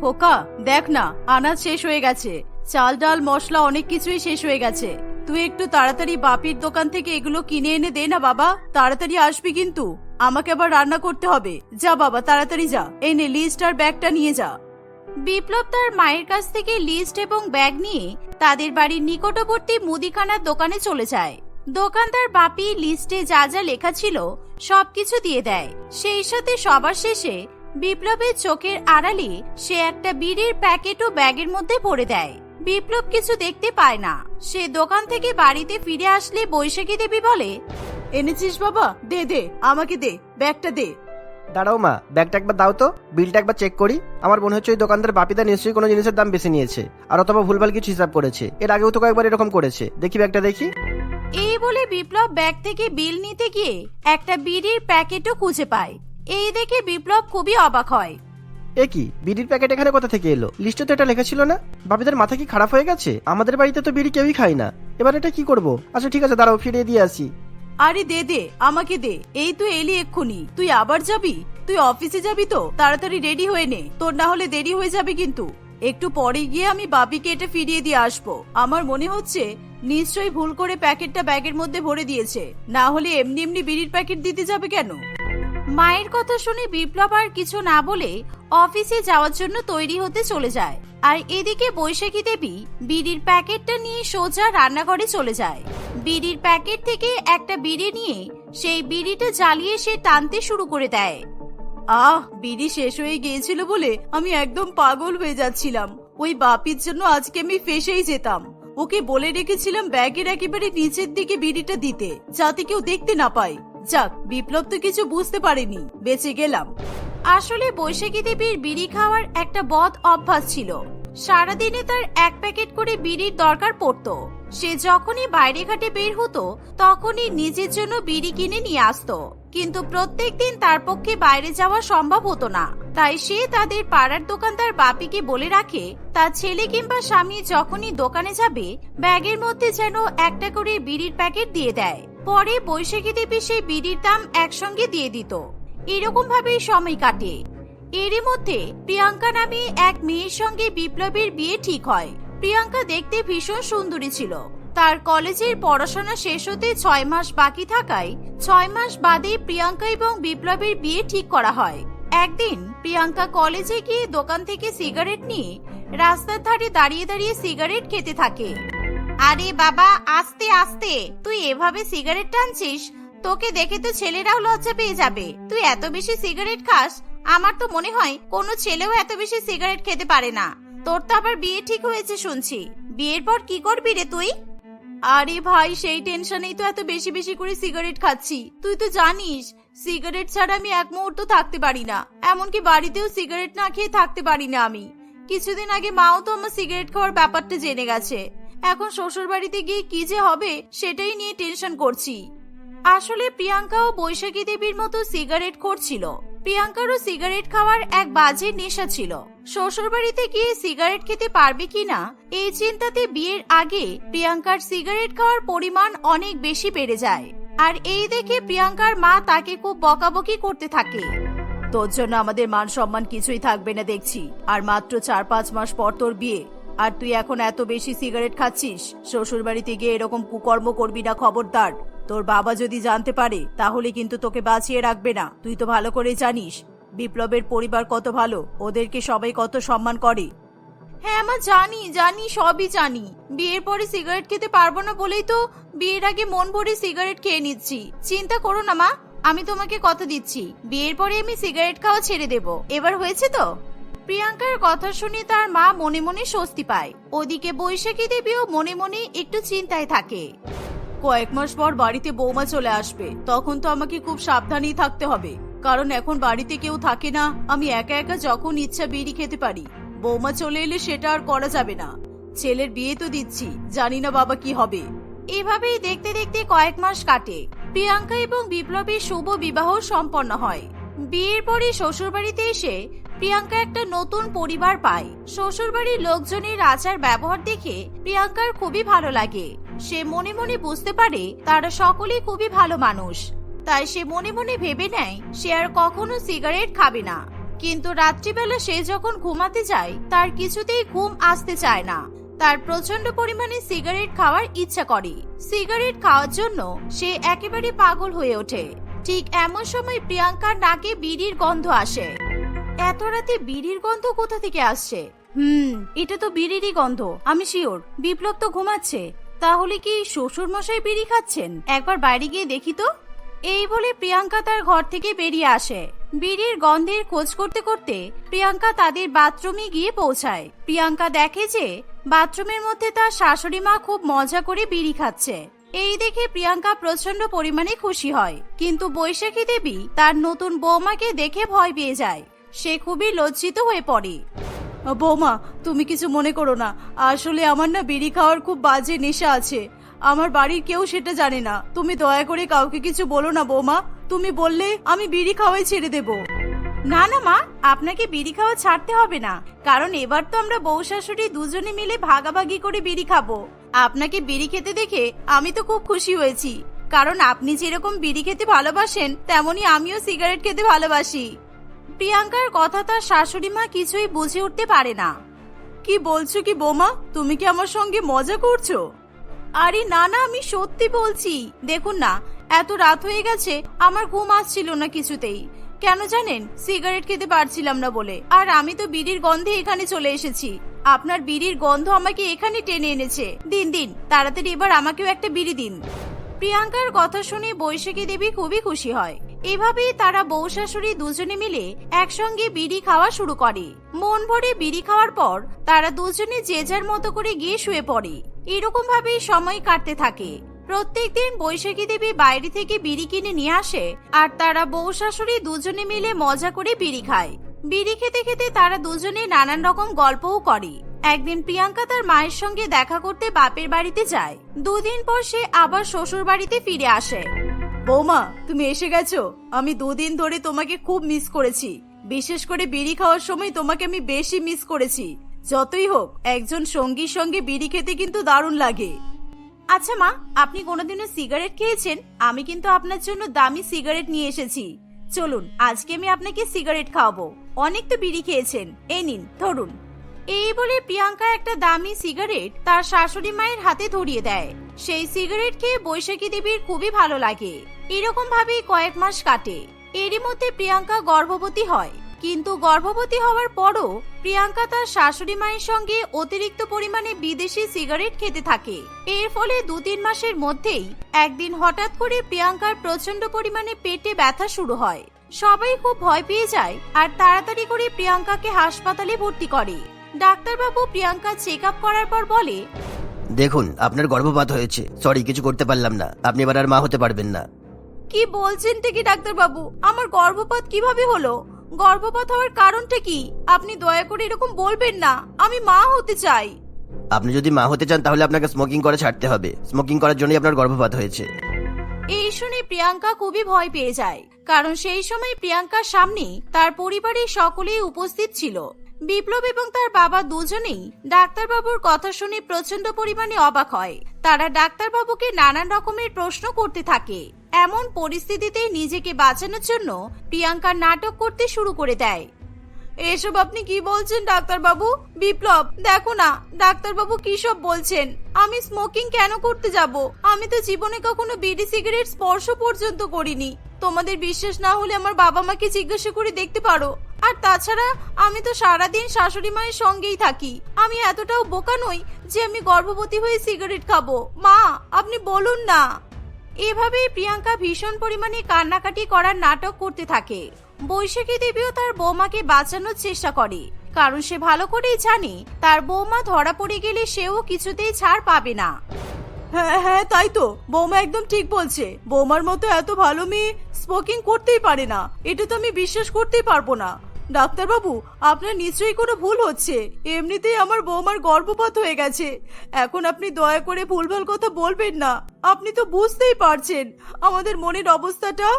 খোকা, দেখ না, আনাজ শেষ হয়ে গেছে। চাল, ডাল, মশলা, অনেক কিছুই শেষ হয়ে গেছে। তুই একটু তাড়াতাড়ি বাপির দোকান থেকে এগুলো কিনে এনে দে না বাবা, তাড়াতাড়ি আসবি কিন্তু। আমাকে আবার রান্না করতে হবে। যা বাবা, তাড়াতাড়ি যা। এই নে লিস্ট আর ব্যাগটা নিয়ে যা। বিপ্লব তার মায়ের কাছ থেকে লিস্ট এবং ব্যাগ নিয়ে তাদের বাড়ির নিকটবর্তী মুদিখানার দোকানে চলে যায়। দোকানদার বাপি লিস্টে যা যা লেখা ছিল, সবকিছু দিয়ে দেয়। সেই সাথে সবার শেষে বিপ্লবের চোখের আড়ালে সে একটা বিড়ির প্যাকেটও ব্যাগের মধ্যে ভরে দেয়। বিপ্লব কিছু দেখতে পায় না। সে দোকান থেকে বাড়িতে ফিরে আসলে বৈশাখী দেবী বলে এনেছিস বাবা? দে দে আমাকে দে ব্যাগটা দে। দাঁড়াও মা ব্যাগটা একবার দাও তো। বিলটা একবার চেক করি। আমার মনে হচ্ছে ওই দোকানদার বাপিদা নিশ্চয়ই কোনো জিনিসের দাম বেশি নিয়েছে। আর অথবা ভুলভাল কিছু হিসাব করেছে। এর আগেও তো কয়েকবার এরকম করেছে। দেখি ব্যাগটা দেখি। এই বলে বিপ্লব ব্যাগ থেকে বিল নিতে গিয়ে একটা বিড়ির প্যাকেটও খুঁজে পায়। এই দেখে বিপ্লব খুবই অবাক হয়। এ কি? বিড়ির প্যাকেট এখানে কোথা থেকে এলো? লিস্টে তো এটা লেখা ছিল না। বাপিদার মাথা কি খারাপ হয়ে গেছে? আমাদের বাড়িতে তো বিড়ি কেউই খায় না। এবার এটা কি করব? আচ্ছা ঠিক আছে দাঁড়াও ফিরিয়ে দিয়ে আসি। আরে দে দে আমাকে দে। এই তুই এলি এক্ষুনি। তুই আবার যাবি? তুই অফিসে যাবি তো? তাড়াতাড়ি রেডি হয়ে নে। তোর না হলে দেরি হয়ে যাবে কিন্তু। একটু পরে গিয়ে আমি বাপিকে এটা ফিরিয়ে দিয়ে আসব। আমার মনে হচ্ছে নিশ্চয়ই ভুল করে প্যাকেটটা ব্যাগের মধ্যে ভরে দিয়েছে। না হলে এমনি এমনি বিড়ির প্যাকেট দিতে যাবে কেন? মায়ের কথা শুনে বিপ্লব আর কিছু না বলে অফিসে যাওয়ার জন্য তৈরি হতে চলে যায়। আর এদিকে বৈশাখী দেবী বিড়ির প্যাকেটটা নিয়ে সোজা রান্নাঘরে চলে যায়। বিড়ির প্যাকেট থেকে একটা বিড়ি নিয়ে সেই বিড়িটা জ্বালিয়ে সে টানতে শুরু করে দেয়। আহ, বিড়ি শেষ হয়ে গিয়েছিল বলে আমি একদম পাগল হয়ে যাচ্ছিলাম। ওই বাপির জন্য আজকে আমি ফেসেই যেতাম। ওকে বলে রেখেছিলাম ব্যাগের একেবারে নিচের দিকে বিড়িটা দিতে, যাতে কেউ দেখতে না পায়। যাক, বিপ্লব তো কিছু বুঝতে পারেনি, বেঁচে গেলাম। আসলে বৈশাখী দেবীর বিড়ি খাওয়ার একটা বদ অভ্যাস ছিল। সারাদিনে তার এক প্যাকেট করে বিড়ির দরকার পড়তো। সে যখনই বাইরে ঘাটে বের হতো, তখনই নিজের জন্য বিড়ি কিনে নিয়ে আসতো। কিন্তু প্রত্যেক দিন তার পক্ষে বাইরে যাওয়া সম্ভব হতো না। তাই সে তাদের পাড়ার দোকানদার বাপিকে বলে রাখে, তার ছেলে কিংবা স্বামী যখনই দোকানে যাবে, ব্যাগের মধ্যে যেন একটা করে বিড়ির প্যাকেট দিয়ে দেয়। পরে বৈশাখী দেবী সেই বিড়ির দাম একসঙ্গে দিয়ে দিত। এরকম ভাবেই সময় কাটে। এরই মধ্যে প্রিয়াঙ্কা নামে এক মেয়ের সঙ্গে বিপ্লবের বিয়ে ঠিক হয়। প্রিয়াঙ্কা দেখতে ভীষণ সুন্দরী ছিল। তার কলেজের পড়াশোনা শেষ হতে ছয় মাস বাকি থাকায় ছয় মাস বাদে প্রিয়াঙ্কা এবং বিপ্লবের বিয়ে ঠিক করা হয়। একদিন প্রিয়াঙ্কা কলেজে গিয়ে দোকান থেকে সিগারেট নিয়ে রাস্তার ধারে দাঁড়িয়ে দাঁড়িয়ে সিগারেট খেতে থাকে। আরে বাবা, আস্তে আস্তে। তুই এভাবে সিগারেট টানছিস? তোকে দেখে তো ছেলেরাও লজ্জা পেয়ে যাবে। তুই এত বেশি সিগারেট খাস, আমার তো মনে হয় কোনো ছেলেও এত বেশি সিগারেট খেতে পারে না। তোর তো আবার বিয়ে ঠিক হয়েছে শুনছি। বিয়ের পর কি করবি রে তুই? আরে ভাই, সেই টেনশনেই তো এত বেশি বেশি করে সিগারেট খাচ্ছি। তুই তো জানিস, সিগারেট ছাড়া আমি এক মুহূর্ত থাকতে পারি না। এমনকি বাড়িতেও সিগারেট না খেয়ে থাকতে পারি না আমি। কিছুদিন আগে মাও তো আমার সিগারেট খাওয়ার ব্যাপারটা জেনে গেছে। এখন শ্বশুর বাড়িতে গিয়ে কি যে হবে সেটাই নিয়ে টেনশন করছি। আসলে প্রিয়াঙ্কাও বৈশাখী দেবীর মতো সিগারেট করছিল। প্রিয়াঙ্কারও সিগারেট খাওয়ার এক বাজে নেশা ছিল। শ্বশুর বাড়িতে গিয়ে সিগারেট খেতে পারবে কিনা, এই চিন্তাতে বিয়ের আগে প্রিয়াঙ্কার সিগারেট খাওয়ার পরিমাণ অনেক বেশি বেড়ে যায়। আর এই দেখে প্রিয়াঙ্কার মা তাকে খুব বকাবকি করতে থাকে। তোর জন্য আমাদের মান সম্মান কিছুই থাকবে না দেখছি। আর মাত্র চার পাঁচ মাস পর তোর বিয়ে। আর তুই এখন এত বেশি সিগারেট খাচ্ছিস? শ্বশুর বাড়িতে গিয়ে এরকম কুকর্ম করবি না, খবরদার। তোর বাবা যদি জানতে পারে, তাহলে কিন্তু তোকে বাঁচিয়ে রাখবে না। তুই তো ভালো করে জানিস, বিপ্লবের পরিবার কত ভালো, ওদেরকে সবাই কত সম্মান করে। হ্যাঁ আমার জানি জানি, সবই জানি। বিয়ের পরে সিগারেট খেতে পারব না বলেই তো বিয়ের আগে মন ভরে সিগারেট খেয়ে নিচ্ছি। চিন্তা করো না, মা, আমি তোমাকে কথা দিচ্ছি। বিয়ের পরে আমি সিগারেট খাওয়া ছেড়ে দেব। এবার হয়েছে তো? প্রিয়াঙ্কার কথা শুনে তার মা মনে মনে স্বস্তি পায়। ওদিকে বৈশাখী দেবীও মনে মনে একটু চিন্তায় থাকে। কয়েক মাস পর বাড়িতে বৌমা চলে আসবে। তখন তো আমাকে খুব সাবধানেই থাকতে হবে। কারণ এখন বাড়িতে কেউ থাকে না। আমি একা একা যখন ইচ্ছা বিড়ি খেতে পারি। বৌমা চলে এলে সেটা আর করা যাবে না। ছেলের বিয়ে তো দিচ্ছি। জানি না বাবা কি হবে। এভাবেই দেখতে দেখতে কয়েক মাস কাটে। প্রিয়াঙ্কা এবং বিপ্লবের শুভ বিবাহ সম্পন্ন হয়। বিয়ের পরে শ্বশুরবাড়িতে এসে প্রিয়াঙ্কা একটা নতুন পরিবার পায়। শ্বশুরবাড়ির লোকজনের আচার ব্যবহার দেখে প্রিয়াঙ্কার খুবই ভালো লাগে। সে মনে মনে বুঝতে পারে তারা সকলেই খুবই ভালো মানুষ। তাই সে মনে মনে ভেবে নেয় সে আর কখনো সিগারেট খাবে না। কিন্তু রাত্রিবেলা সে যখন ঘুমাতে যায়, তার কিছুতেই ঘুম আসতে চায় না। তার প্রচণ্ড পরিমাণে সিগারেট খাওয়ার ইচ্ছা করে। সিগারেট খাওয়ার জন্য সে একেবারে পাগল হয়ে ওঠে। ঠিক এমন সময় প্রিয়াঙ্কার নাকে বিড়ির গন্ধ আসে। এত রাতে বিড়ির গন্ধ কোথা থেকে আসছে? হুম এটা তো বিড়িরই গন্ধ আমি শিওর। বিপ্লব তো ঘুমাচ্ছে। তাহলে কি শ্বশুর মশাই বিড়ি খাচ্ছেন? একবার বাইরে গিয়ে দেখি তো। এই বলে প্রিয়াঙ্কা তার ঘর থেকে বেরিয়ে আসে। বিড়ির গন্ধের খোঁজ করতে করতে প্রিয়াঙ্কা তাদের বাথরুমে গিয়ে পৌঁছায়। প্রিয়াঙ্কা দেখে যে বাথরুমের মধ্যে তার শাশুড়ি মা খুব মজা করে বিড়ি খাচ্ছে। এই দেখে প্রিয়াঙ্কা প্রচণ্ড পরিমাণে খুশি হয়। কিন্তু বৈশাখী দেবী তার নতুন বৌমাকে দেখে ভয় পেয়ে যায়। সে খুবই লজ্জিত হয়ে পড়ে। বৌমা, তুমি কিছু মনে করো না। আসলে আমার না বিড়ি খাওয়ার খুব বাজে নেশা আছে। আমার বাড়ির কেউ সেটা জানে না। তুমি দয়া করে কাউকে কিছু বলো না, বৌমা। তুমি বললে আমি বিড়ি খাওয়াই ছেড়ে দেব। না না, মা। আপনাকে বিড়ি খাওয়া ছাড়তে হবে না। কারণ এবার তো আমরা বউ শাশুড়ি দুজনে মিলে ভাগাভাগি করে বিড়ি খাব। আপনাকে বিড়ি খেতে দেখে আমি তো খুব খুশি হয়েছি। কারণ আপনি যেরকম বিড়ি খেতে ভালোবাসেন, তেমনি আমিও সিগারেট খেতে ভালোবাসি। প্রিয়াঙ্কার কথা তার শাশুড়ি মা কিছুই বুঝে উঠতে পারে না। কি বলছো কি বোমা? তুমি কি আমার সঙ্গে মজা করছ? আরে না না, আমি সত্যি বলছি। দেখুন না, এত রাত হয়ে গেছে, আমার ঘুম আসছিল না কিছুতেই। কেন জানেন? সিগারেট খেতে পারছিলাম না বলে। আর আমি তো বিড়ির গন্ধে এখানে চলে এসেছি। আপনার বিড়ির গন্ধ আমাকে এখানে টেনে এনেছে। দিন দিন, তাড়াতাড়ি এবার আমাকেও একটা বিড়ি দিন। প্রিয়াঙ্কার কথা শুনে বৈশাখী দেবী খুবই খুশি হয়। এভাবেই তারা বউ শাশুড়ি দুজনে মিলে একসঙ্গে বিড়ি খাওয়া শুরু করে। মন ভরে বিড়ি খাওয়ার পর তারা দুজনে যে যার মতো করে গিয়ে শুয়ে পড়ে। এরকম ভাবেই সময় কাটতে থাকে। প্রত্যেক দিন বৈশাখী দেবী বাইরে থেকে বিড়ি কিনে নিয়ে আসে আর তারা বউ শাশুড়ি দুজনে মিলে মজা করে বিড়ি খায়। বিড়ি খেতে খেতে তারা দুজনে নানান রকম গল্পও করে। একদিন প্রিয়াঙ্কা তার মায়ের সঙ্গে দেখা করতে বাপের বাড়িতে যায়। দুদিন পর সে আবার শ্বশুর বাড়িতে ফিরে আসে। বৌমা, তুমি এসে গেছো? আমি দুদিন ধরে তোমাকে খুব মিস করেছি। বিশেষ করে বিড়ি খাওয়ার সময় তোমাকে আমি বেশি মিস করেছি। যতই হোক, একজন সঙ্গীর সঙ্গে বিড়ি খেতে কিন্তু দারুণ লাগে। আচ্ছা মা, আপনি কোনোদিনও সিগারেট খেয়েছেন? আমি কিন্তু আপনার জন্য দামি সিগারেট নিয়ে এসেছি। চলুন, আজকে আমি আপনাকে সিগারেট খাওয়াবো। অনেক তো বিড়ি খেয়েছেন। এই নিন, ধরুন। এই বলে প্রিয়াঙ্কা একটা দামি সিগারেট তার শাশুড়ি মায়ের হাতে ধরিয়ে দেয়। সেই সিগারেট খেয়ে বৈশাখী দেবীর খুবই ভালো লাগে। এরকম ভাবেই কয়েক মাস কাটে। এরই মধ্যে প্রিয়াঙ্কা গর্ভবতী হয়। কিন্তু গর্ভবতী হওয়ার পরও প্রিয়াঙ্কা তার শাশুড়ি মায়ের সঙ্গে অতিরিক্ত পরিমাণে বিদেশি সিগারেট খেতে থাকে। এর ফলে দু তিন মাসের মধ্যেই একদিন হঠাৎ করে প্রিয়াঙ্কার প্রচণ্ড পরিমাণে পেটে ব্যথা শুরু হয়। সবাই খুব ভয় পেয়ে যায় আর তাড়াতাড়ি করে প্রিয়াঙ্কাকে হাসপাতালে ভর্তি করে। ডাক্তারবাবু প্রিয়াঙ্কা চেক আপ করার পর বলে দেখুন আপনার গর্ভপাত হয়েছে। সরি কিছু করতে পারলাম না। আপনি এবার আর মা হতে পারবেন না। কি বলছেন কি ডাক্তারবাবু? আমার গর্ভপাত কীভাবে হলো? গর্ভপাত হওয়ার কারণটা কি? আপনি দয়া করে এরকম বলবেন না। আমি মা হতে চাই। আপনি যদি মা হতে চান তাহলে আপনাকে স্মোকিং করে ছাড়তে হবে। স্মোকিং করার জন্যই আপনার গর্ভপাত হয়েছে। এই শুনে প্রিয়াঙ্কা খুবই ভয় পেয়ে যায়। কারণ সেই সময় প্রিয়াঙ্কার সামনে তার পরিবারের সকলেই উপস্থিত ছিল। বিপ্লব এবং তার বাবা দুজনেই ডাক্তারবাবুর কথা শুনে প্রচণ্ড পরিমাণে অবাক হয়। তারা ডাক্তারবাবুকে নানান রকমের প্রশ্ন করতে থাকে। এমন পরিস্থিতিতে নিজেকে বাঁচানোর জন্য প্রিয়াঙ্কা নাটক করতে শুরু করে দেয়। এসব আপনি কি বলছেন, ডাক্তারবাবু? বিপ্লব, দেখো না, ডাক্তারবাবু কি সব বলছেন? আমি স্মোকিং কেন করতে যাব? আমি তো জীবনে কখনো বিড়ি সিগারেট স্পর্শ পর্যন্ত করিনি। তোমাদের বিশ্বাস না হলে আমার বাবা মাকে জিজ্ঞাসা করে দেখতে পারো। আর তাছাড়া আমি তো সারাদিন শাশুড়ি মায়ের সঙ্গেই থাকি। আমি এতটাও বোকা নই যে আমি গর্ভবতী হয়ে সিগারেট খাব। মা, আপনি বলুন না। এভাবেই প্রিয়াঙ্কা ভীষণ পরিমাণে কান্নাকাটি করার নাটক করতে থাকে। বৈশাখী দেবীও তার বৌমাকে বাঁচানোর চেষ্টা করে। কারণ সে ভালো করেই জানে, তার বৌমা ধরা পড়ে গেলে সেও কিছুতেই ছাড় পাবে না। হ্যাঁ হ্যাঁ তাই তো। বৌমা একদম ঠিক বলছে। বৌমার মতো এত ভালো মেয়ে স্মোকিং করতেই পারে না। এটা তো আমি বিশ্বাস করতেই পারব না। ডাক্তারবাবু, আপনার নিশ্চয়ই কোনো ভুল হচ্ছে। এমনিতেই আমার বৌমার গর্ভপাত হয়ে গেছে। এখন আপনি দয়া করে ভুলভাল কথা বলবেন না। আপনি তো বুঝতেই পারছেন আমাদের মনের অবস্থাটা।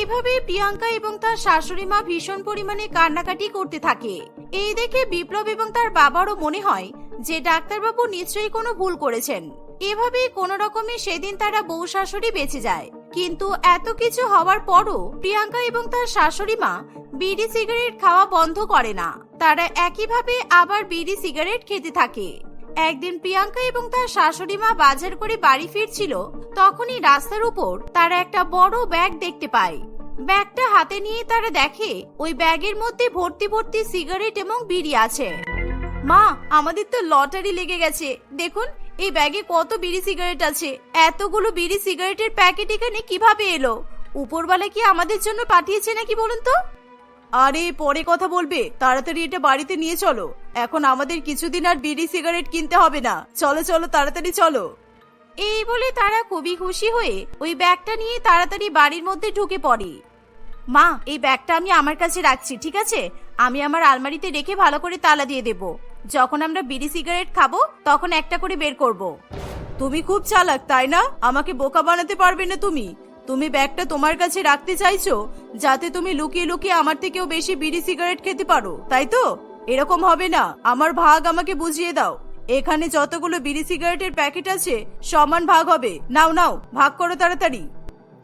এভাবে প্রিয়াঙ্কা এবং তার শাশুড়ি মা ভীষণ পরিমাণে কান্নাকাটি করতে থাকে। এই দেখে বিপ্লব এবং তার বাবারও মনে হয় যে ডাক্তারবাবু নিশ্চয়ই কোনো ভুল করেছেন। এভাবেই কোনো রকমে সেদিন তারা বউ শাশুড়ি বেঁচে যায়। কিন্তু এত কিছু হওয়ার পরও প্রিয়াঙ্কা এবং তার শাশুড়ি মা বিড়ি সিগারেট খাওয়া বন্ধ করে না। তারা একইভাবে আবার বিড়ি সিগারেট খেতে থাকে। একদিন প্রিয়াঙ্কা এবং তার শাশুড়ি মা বাজার করে বাড়ি ফিরছিল, তখনই রাস্তার উপর তারা একটা বড় ব্যাগ দেখতে পায়। ব্যাগটা হাতে নিয়ে তারা দেখে ওই ব্যাগের মধ্যে ভর্তি ভর্তি সিগারেট এবং বিড়ি আছে। মা, আমাদের তো লটারি লেগে গেছে। দেখুন এই ব্যাগে কত বিড়ি সিগারেট আছে? এতগুলো বিড়ি সিগারেটের প্যাকেট এখানে কীভাবে এলো? উপরওয়ালা কি আমাদের জন্য পাঠিয়েছে নাকি বলুন তো? আরে, পরে কথা বলবে। তাড়াতাড়ি এটা বাড়িতে নিয়ে চলো। এখন আমাদের কিছুদিন আর বিড়ি সিগারেট কিনতে হবে না। চলো চলো, তাড়াতাড়ি চলো। এই বলে তারা খুবই খুশি হয়ে ওই ব্যাগটা নিয়ে তাড়াতাড়ি বাড়ির মধ্যে ঢুকে পড়ে। মা, এই ব্যাগটা আমি আমার কাছে রাখছি, ঠিক আছে? আমি আমার আলমারিতে রেখে ভালো করে তালা দিয়ে দেব। যখন আমরা বিড়ি সিগারেট খাব, তখন একটা করে বের করব। তুমি খুব চালাক, তাই না? আমাকে বোকা বানাতে পারবে না তুমি। তুমি ব্যাগটা তোমার কাছে রাখতে চাইছো, যাতে তুমি লুকিয়ে লুকিয়ে আমার থেকেও বেশি বিড়ি সিগারেট খেতে পারো, তাই তো? এরকম হবে না। আমার ভাগ আমাকে বুঝিয়ে দাও। এখানে যতগুলো বিড়ি সিগারেটের প্যাকেট আছে, সমান ভাগ হবে। নাও নাও, ভাগ করো তাড়াতাড়ি।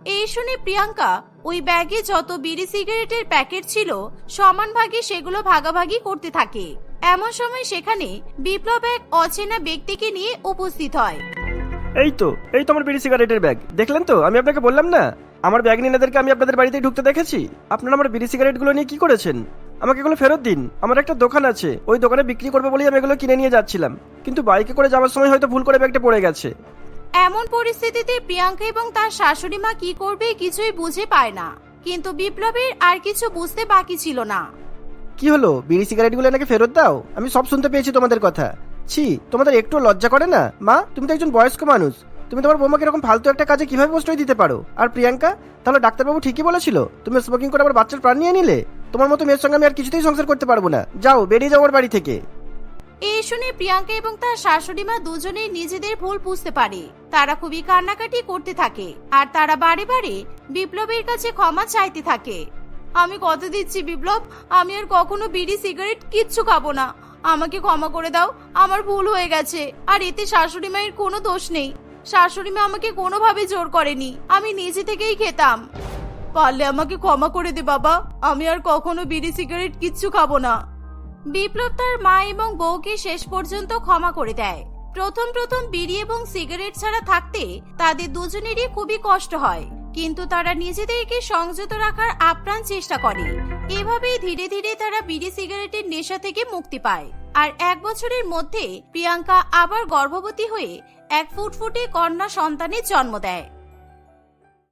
এই শুনে প্রিয়াঙ্কা, ওই ব্যাগে যত বিড়ি সিগারেটের প্যাকেট ছিল, সমান ভাগে সেগুলো ভাগাভাগি করতে থাকে। এমন সময় সেখানে বিপ্লব এক অচেনা ব্যক্তিকে নিয়ে উপস্থিত হয়। এই তো এই তো আমার বিড়ি সিগারেটের ব্যাগ দেখলেন তো? আমি আপনাকে বললাম না? আমার ব্যাগ নিয়ে আমি আপনাদের বাড়িতেই ঢুকতে দেখেছি। আপনারা আমার বিড়ি সিগারেটগুলো নিয়ে কি করেছেন? আমাকে এগুলো ফেরত দিন। আমার একটা দোকান আছে। ওই দোকানে বিক্রি করবে বলেই আমি এগুলো কিনে নিয়ে যাচ্ছিলাম। কিন্তু বাইকে করে যাওয়ার সময় হয়তো ভুল করে ব্যাগটা পড়ে গেছে। এমন পরিস্থিতিতে প্রিয়াঙ্কা এবং তার শাশুড়ি মা কি করবে কিছুই বুঝে পায় না। কিন্তু বিপ্লবের আর কিছু বুঝতে বাকি ছিল না। কি হলো? বিড়ি সিগারেটগুলো নাকি ফেরত দাও? আমি সব শুনতে পেয়েছি তোমাদের কথা। ছি, তোমাদের একটু লজ্জা করে না? মা, তুমি তো একজন বয়স্ক মানুষ। তুমি তোমার বৌমাকে এরকম ফালতু একটা কাজে কীভাবে প্রশ্রয় দিতে পারো? আর প্রিয়াঙ্কা, তাহলে ডাক্তারবাবু ঠিকই বলেছিল, তুমি স্মোকিং করে আমার বাচ্চার প্রাণ নিয়ে নিলে? তোমার মতো মেয়ের সঙ্গে আমি আর কিছুতেই সংসার করতে পারব না। যাও, বেরিয়ে যাও ওর বাড়ি থেকে। এই শুনে প্রিয়াঙ্কা এবং তার শাশুড়ি মা দুজনেই নিজেদের ভুল বুঝতে পারে। তারা খুবই কান্নাকাটি করতে থাকে, আর তারা বারে বারে বিপ্লবের কাছে ক্ষমা চাইতে থাকে। আমি কথা দিচ্ছি, বিপ্লব। আমি আর কখনো বিড়ি, সিগারেট কিচ্ছু খাব না। আমাকে ক্ষমা করে দাও, আমার ভুল হয়ে গেছে। আর এতে শাশুড়ি মায়ের কোনো দোষ নেই। শাশুড়ি মা আমাকে কোনোভাবে জোর করেনি। আমি নিজে থেকেই খেতাম। পারলে আমাকে ক্ষমা করে দে, বাবা। আমি আর কখনো বিড়ি, সিগারেট কিচ্ছু খাব না। বিপ্লব তার মা এবং বউকে শেষ পর্যন্ত ক্ষমা করে দেয়। প্রথম প্রথম বিড়ি এবং সিগারেট ছাড়া থাকতে তাদের দুজনেরই খুবই কষ্ট হয়। কিন্তু তারা নিজেদেরকে সংযত রাখার আপ্রাণ চেষ্টা করে। এভাবেই ধীরে ধীরে তারা বিড়ি সিগারেটের নেশা থেকে মুক্তি পায়। আর এক বছরের মধ্যে প্রিয়াঙ্কা আবার গর্ভবতী হয়ে এক ফুটফুটে কন্যা সন্তানের জন্ম দেয়।